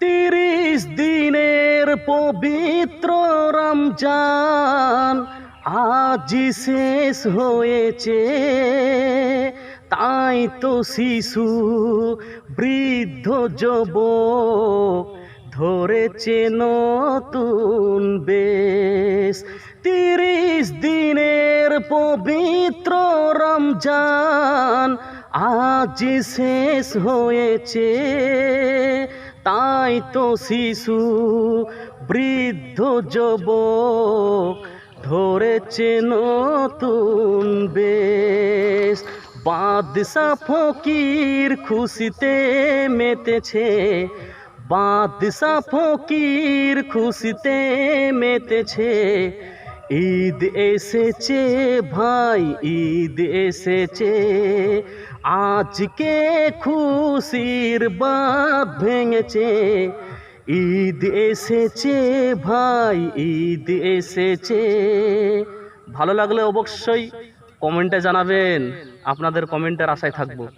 তিরিশ দিনের পবিত্র রমজান আজি শেষ হয়েছে। তাই তো শিশু, বৃদ্ধ, যুবক ধরেছে নতুন বেশ। তিরিশ দিনের পবিত্র রমজান আজ শেষ হয়েছে। তো শিশু, বৃদ্ধ যুবক ধরেছে নতুন বেশ। বাদশা ফকির খুশিতে মেতেছে বাদশা ফকির খুশিতে মেতেছে। ঈদ এসেছে ভাই, ঈদ এসেছে। আজকে খুশির বাদ ভেঙেছে। ঈদ এসেছে ভাই, ঈদ এসেছে। ভালো লাগলে অবশ্যই কমেন্টে জানাবেন। আপনাদের কমেন্টের আশায় থাকব।